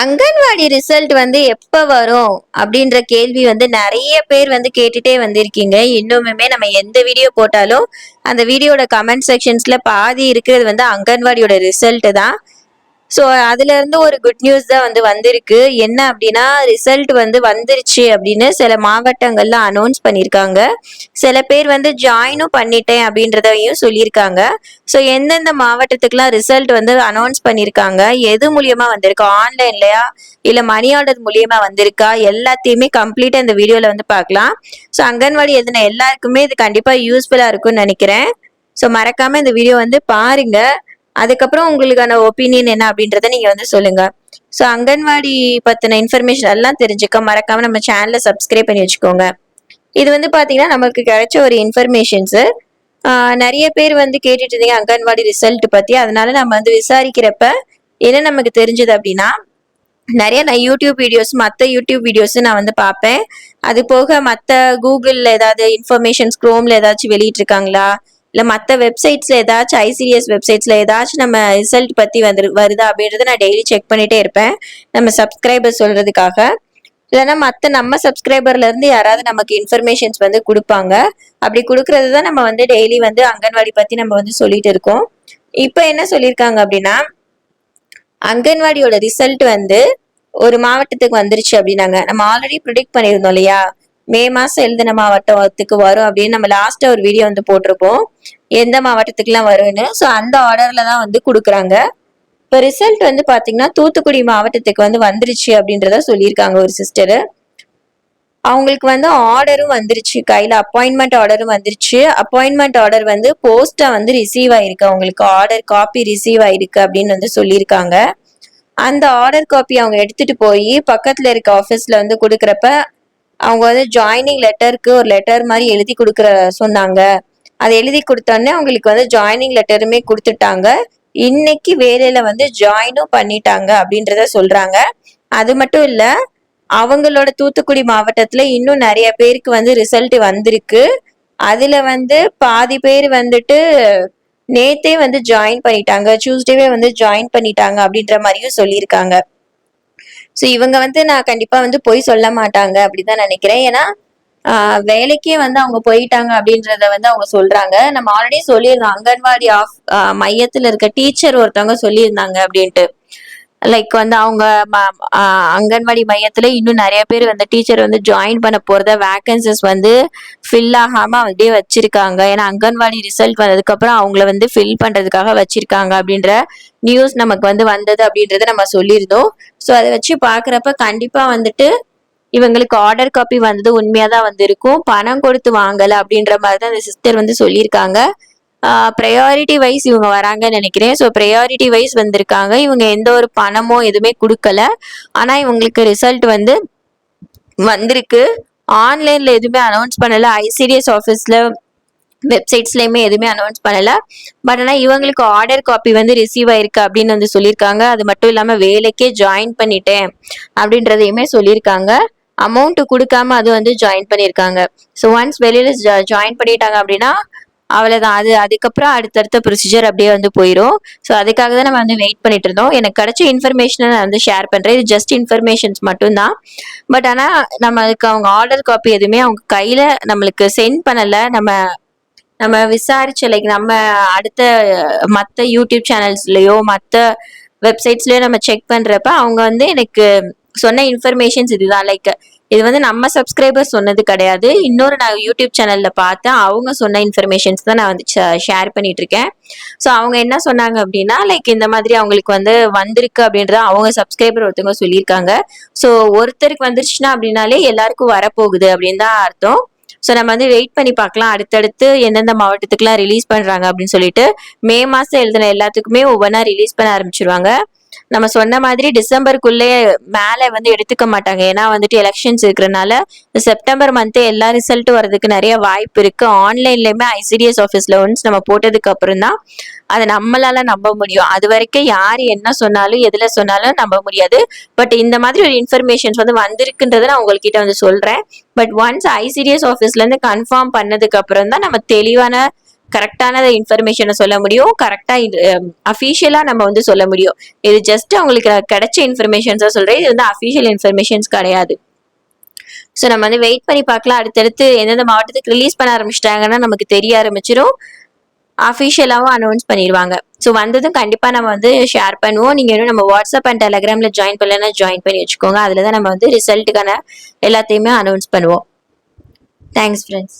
Anganwadi result வந்து எப்ப வரும் அப்படின்ற கேள்வி வந்து நிறைய பேர் வந்து கேட்டுட்டே வந்திருக்கீங்க. இன்னுமுமே நம்ம எந்த வீடியோ போட்டாலும் அந்த வீடியோட கமெண்ட் செக்ஷன்ஸ்ல பாதி இருக்கிறது வந்து அங்கன்வாடியோட ரிசல்ட் தான். ஸோ அதுல இருந்து ஒரு குட் நியூஸ் தான் வந்து வந்திருக்கு. என்ன அப்படின்னா ரிசல்ட் வந்து வந்துருச்சு அப்படின்னு சில மாவட்டங்கள்ல அனௌன்ஸ் பண்ணியிருக்காங்க சில பேர் வந்து ஜாயினும் பண்ணிட்டேன் அப்படின்றதையும் சொல்லியிருக்காங்க. ஸோ எந்தெந்த மாவட்டத்துக்குலாம் ரிசல்ட் வந்து அனௌன்ஸ் பண்ணியிருக்காங்க எது மூலியமா வந்திருக்கு? ஆன்லைன்லயா இல்ல மணி ஆர்டர் மூலியமா வந்திருக்கா? எல்லாத்தையுமே கம்ப்ளீட்டா இந்த வீடியோல வந்து பார்க்கலாம். ஸோ அங்கன்வாடி எழுதின எல்லாருக்குமே இது கண்டிப்பா யூஸ்ஃபுல்லா இருக்கும்னு நினைக்கிறேன். ஸோ மறக்காம இந்த வீடியோ வந்து பாருங்க. அதுக்கப்புறம் உங்களுக்கான ஒப்பீனியன் என்ன அப்படின்றத நீங்க வந்து சொல்லுங்க. ஸோ அங்கன்வாடி பத்தின இன்ஃபர்மேஷன் எல்லாம் தெரிஞ்சுக்க மறக்காம நம்ம சேனலை சப்ஸ்கிரைப் பண்ணி வச்சுக்கோங்க. இது வந்து பாத்தீங்கன்னா நமக்கு கிடைச்ச ஒரு இன்ஃபர்மேஷன்ஸு நிறைய பேர் வந்து கேட்டுட்டு இருந்தீங்க அங்கன்வாடி ரிசல்ட் பத்தி. அதனால நம்ம வந்து விசாரிக்கிறப்ப என்ன நமக்கு தெரிஞ்சது அப்படின்னா நிறைய நான் யூடியூப் வீடியோஸ் மற்ற யூடியூப் வீடியோஸ் நான் வந்து பார்ப்பேன் அது போக மற்ற கூகுளில் ஏதாவது இன்ஃபர்மேஷன்ஸ் க்ரோமில் ஏதாச்சும் வெளியிட்டிருக்காங்களா? இல்லை மற்ற வெப்சைட்ஸில் ஏதாச்சும் ஐசிடிஎஸ் வெப்சைட்ஸில் ஏதாச்சும் நம்ம ரிசல்ட் பற்றி வந்து வருதா அப்படின்றத நான் டெய்லி செக் பண்ணிகிட்டே இருப்பேன். நம்ம சப்ஸ்கிரைபர் சொல்கிறதுக்காக இல்லைன்னா மற்ற நம்ம சப்ஸ்கிரைபர்லேருந்து யாராவது நமக்கு இன்ஃபர்மேஷன்ஸ் வந்து கொடுப்பாங்க. அப்படி கொடுக்கறது தான் நம்ம வந்து டெய்லி வந்து அங்கன்வாடி பற்றி நம்ம வந்து சொல்லிட்டு இருக்கோம். இப்போ என்ன சொல்லியிருக்காங்க அப்படின்னா அங்கன்வாடியோட ரிசல்ட் வந்து ஒரு மாவட்டத்துக்கு வந்துருச்சு அப்படின்னாங்க. நம்ம ஆல்ரெடி ப்ரிடிக்ட் பண்ணியிருந்தோம் இல்லையா? மே மாசம் எழுதின மாவட்டத்துக்கு வரும் அப்படின்னு நம்ம லாஸ்டா ஒரு வீடியோ வந்து போட்டிருப்போம். எந்த மாவட்டத்துக்குலாம் வரும்னு. ஸோ அந்த ஆர்டர்ல தான் வந்து கொடுக்குறாங்க. இப்போ ரிசல்ட் வந்து பாத்தீங்கன்னா தூத்துக்குடி மாவட்டத்துக்கு வந்து வந்துருச்சு அப்படின்றத சொல்லியிருக்காங்க ஒரு சிஸ்டர் அவங்களுக்கு வந்து ஆர்டரும் வந்துருச்சு. கையில அப்பாயின்மெண்ட் ஆர்டரும் வந்துருச்சு. அப்பாயின்மெண்ட் ஆர்டர் வந்து போஸ்டா வந்து ரிசீவ் ஆயிருக்கு. அவங்களுக்கு ஆர்டர் காப்பி ரிசீவ் ஆயிருக்கு அப்படின்னு வந்து சொல்லியிருக்காங்க. அந்த ஆர்டர் காப்பி அவங்க எடுத்துட்டு போய் பக்கத்துல இருக்க ஆஃபீஸ்ல வந்து கொடுக்குறப்ப அவங்க வந்து ஜாயினிங் லெட்டருக்கு ஒரு லெட்டர் மாதிரி எழுதி கொடுக்குற சொன்னாங்க. அதை எழுதி கொடுத்தோடனே அவங்களுக்கு வந்து ஜாயினிங் லெட்டருமே கொடுத்துட்டாங்க. இன்னைக்கு வேலையில வந்து ஜாயினும் பண்ணிட்டாங்க அப்படின்றத சொல்றாங்க. அது மட்டும் இல்ல அவங்களோட தூத்துக்குடி மாவட்டத்துல இன்னும் நிறைய பேருக்கு வந்து ரிசல்ட் வந்திருக்கு. அதுல வந்து பாதி பேர் வந்துட்டு நேத்தே வந்து ஜாயின் பண்ணிட்டாங்க. டியூஸ்டேவே வந்து ஜாயின் பண்ணிட்டாங்க அப்படின்ற மாதிரியும் சொல்லியிருக்காங்க. ஸோ இவங்க வந்து நான் கண்டிப்பா வந்து பொய் சொல்ல மாட்டாங்க அப்படிதான் நினைக்கிறேன். ஏன்னா ஆஹ் வேலைக்கே வந்து அவங்க போயிட்டாங்க அப்படின்றத வந்து அவங்க சொல்றாங்க. நம்ம ஆல்ரெடி சொல்லியிருந்தோம். அங்கன்வாடி ஆஃப் மையத்துல இருக்க டீச்சர் ஒருத்தவங்க சொல்லியிருந்தாங்க அப்படின்ட்டு. லைக் வந்து அவங்க ம- அங்கன்வாடி மையத்துல இன்னும் நிறைய பேர் வந்து டீச்சர் வந்து ஜாயின் பண்ண போறத வேகன்சிஸ் வந்து ஃபில் ஆகாம அப்படியே வச்சிருக்காங்க. ஏன்னா அங்கன்வாடி ரிசல்ட் வந்ததுக்கு அப்புறம் அவங்கள வந்து ஃபில் பண்றதுக்காக வச்சிருக்காங்க அப்படின்ற நியூஸ் நமக்கு வந்து வந்தது அப்படின்றத நம்ம சொல்லியிருந்தோம். ஸோ அதை வச்சு பாக்குறப்ப கண்டிப்பா வந்துட்டு இவங்களுக்கு ஆர்டர் காப்பி வந்தது உண்மையாக தான் வந்திருக்கும். பணம் கொடுத்து வாங்கல அப்படின்ற மாதிரி தான் அந்த சிஸ்டர் வந்து சொல்லியிருக்காங்க. ப்ரையாரிட்டி வைஸ் இவங்க வராங்கன்னு நினைக்கிறேன். ஸோ ப்ரையாரிட்டி வைஸ் வந்திருக்காங்க. இவங்க எந்த ஒரு பணமோ எதுவுமே கொடுக்கல. ஆனால் இவங்களுக்கு ரிசல்ட் வந்து வந்திருக்கு. ஆன்லைனில் எதுவுமே அனௌன்ஸ் பண்ணலை. ஐசிடிஎஸ் ஆஃபீஸில் வெப்சைட்ஸ்லையுமே எதுவுமே அனௌன்ஸ் பண்ணலை. பட் ஆனால் இவங்களுக்கு ஆர்டர் காப்பி வந்து ரிசீவ் ஆயிருக்கு அப்படின்னு வந்து சொல்லியிருக்காங்க. அது மட்டும் இல்லாமல் வேலைக்கே ஜாயின் பண்ணிட்டேன் அப்படின்றதையுமே சொல்லியிருக்காங்க. அமௌண்ட் கொடுக்காம அது வந்து ஜாயின் பண்ணியிருக்காங்க. ஸோ ஒன்ஸ் வெளியில் ஜாயின் பண்ணிட்டாங்க அப்படின்னா அவ்வளோதான் அது அதுக்கப்புறம் அடுத்தடுத்த ப்ரொசீஜர் அப்படியே வந்து போயிடும் ஸோ அதுக்காக தான் நம்ம வந்து வெயிட் பண்ணிட்டு இருந்தோம். எனக்கு கிடைச்ச இன்ஃபர்மேஷனை நான் வந்து ஷேர் பண்ணுறேன் இது ஜஸ்ட் இன்ஃபர்மேஷன்ஸ் மட்டும்தான். பட் ஆனால் நம்மளுக்கு அவங்க ஆர்டர் காப்பி எதுவுமே அவங்க கையில் நம்மளுக்கு சென்ட் பண்ணலை. நம்ம நம்ம விசாரிச்ச லைக் நம்ம அடுத்த மற்ற யூடியூப் சேனல்ஸ்லேயோ மற்ற வெப்சைட்ஸ்லேயோ நம்ம செக் பண்ணுறப்ப அவங்க வந்து எனக்கு சொன்ன இன்ஃபர்மேஷன்ஸ் இதுதான். லைக் இது வந்து நம்ம சப்ஸ்கிரைபர் சொன்னது கிடையாது. இன்னொரு நான் யூடியூப் சேனல்ல பார்த்தேன். அவங்க சொன்ன இன்ஃபர்மேஷன்ஸ் தான் நான் வந்து ஷேர் பண்ணிட்டு இருக்கேன் ஸோ அவங்க என்ன சொன்னாங்க அப்படின்னா லைக் இந்த மாதிரி அவங்களுக்கு வந்து வந்திருக்கு அப்படின்றத அவங்க சப்ஸ்கிரைபர் ஒருத்தவங்க சொல்லியிருக்காங்க. ஸோ ஒருத்தருக்கு வந்துருச்சுன்னா அப்படின்னாலே எல்லாருக்கும் வரப்போகுது அப்படின்னு தான் அர்த்தம். ஸோ நம்ம வந்து வெயிட் பண்ணி பார்க்கலாம். அடுத்தடுத்து எந்தெந்த மாவட்டத்துக்குலாம் ரிலீஸ் பண்ணுறாங்க அப்படின்னு சொல்லிட்டு மே மாதம் எழுதின எல்லாத்துக்குமே ஒவ்வொன்றா ரிலீஸ் பண்ண ஆரம்பிச்சிருவாங்க. நம்ம சொன்ன மாதிரி டிசம்பருக்குள்ளே மேலே வந்து எடுத்துக்க மாட்டாங்க. ஏன்னா வந்துட்டு எலெக்ஷன்ஸ் இருக்கிறனால செப்டம்பர் மந்த்தே எல்லா ரிசல்ட்டும் வர்றதுக்கு நிறைய வாய்ப்பு இருக்கு. ஆன்லைன்லயுமே ஐசிடிஎஸ் ஆஃபீஸ்ல ஒன்ஸ் நம்ம போட்டதுக்கு அப்புறம் தான் அதை நம்மளால நம்ப முடியும். அது வரைக்கும் யார் என்ன சொன்னாலும் எதுல சொன்னாலும் நம்ப முடியாது. பட் இந்த மாதிரி ஒரு இன்ஃபர்மேஷன்ஸ் வந்து வந்திருக்குன்றதை நான் உங்ககிட்ட வந்து சொல்றேன். பட் ஒன்ஸ் ஐசிடிஎஸ் ஆஃபீஸ்ல இருந்து கன்ஃபார்ம் பண்ணதுக்கு அப்புறம் தான் நம்ம தெளிவான கரெக்டான இன்ஃபர்மேஷனை சொல்ல முடியும் கரெக்டாக அஃபீஷியலாக நம்ம வந்து சொல்ல முடியும். இது ஜஸ்ட் அவங்களுக்கு கிடைச்ச இன்ஃபர்மேஷன்ஸாக சொல்கிறேன் இது வந்து அஃபீஷியல் இன்ஃபர்மேஷன்ஸ் கிடையாது. ஸோ நம்ம வந்து வெயிட் பண்ணி பார்க்கலாம். அடுத்தடுத்து எந்தெந்த மாவட்டத்துக்கு ரிலீஸ் பண்ண ஆரம்பிச்சிட்டாங்கன்னா நமக்கு தெரிய ஆரம்பிச்சிடும் அஃபிஷியலாகவும் அனௌன்ஸ் பண்ணிடுவாங்க. ஸோ வந்ததும் கண்டிப்பாக நம்ம வந்து ஷேர் பண்ணுவோம். நீங்கள் இன்னும் நம்ம வாட்ஸ்அப் அண்ட் டெலகிராமில் ஜாயின் பண்ணலன்னா ஜாயின் பண்ணி வச்சுக்கோங்க. அதில் தான் நம்ம வந்து ரிசல்ட்டுக்கான எல்லாத்தையுமே அனௌன்ஸ் பண்ணுவோம். Thanks friends